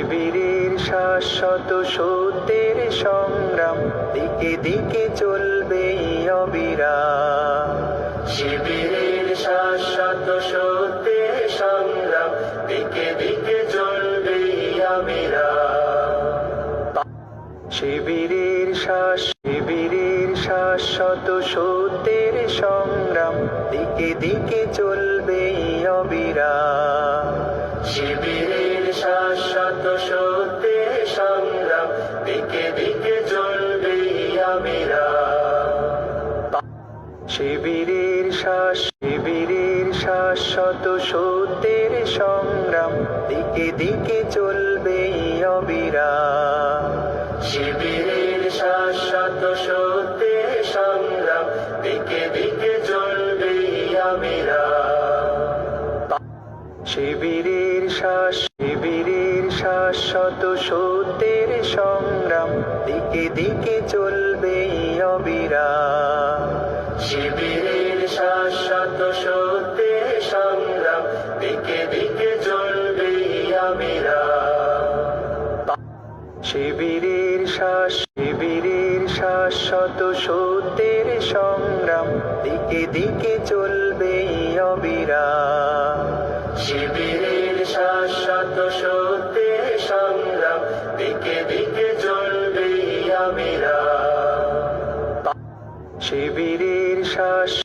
শিবিরের শাশ্বত সত্যের সংগ্রাম। দিকে দিকে চলবে অবিরাম। শিবিরের শাশ্বত সত্যের সংগ্রাম। দিকে দিকে চলবে অবিরাম। শিবিরের শ্বাস শিবিরের শাশ্বত সত্যের সংগ্রাম। দিকে দিকে চলবে অবিরাম। শিবিরের শাশ্বত সত্যের শিবিরের শ্বাস শিবিরের সত্যের সংগ্রাম দিকে দিকে চলবে অবিরাম শিবিরের শাশ্বত সত্যের সংগ্রাম দিকে দিকে চলবে অবিরাম শিবিরের শ্বাস শিবিরের শাশ্বত সত্যের সংগ্রাম। দিকে দিকে চলবে অবিরাম। শিবিরের শাশ্বত সত্যের সংগ্রাম। দিকে দিকে চলবে অবিরাম। শিবিরের শ্বাস শিবিরের শাশ্বত সত্যের সংগ্রাম। দিকে দিকে চলবে অবিরাম। শিবিরের শাশ্বত সত্যের সংগ্রাম দিকে দিকে চলবে আমিরা। শিবিরের শ্বাস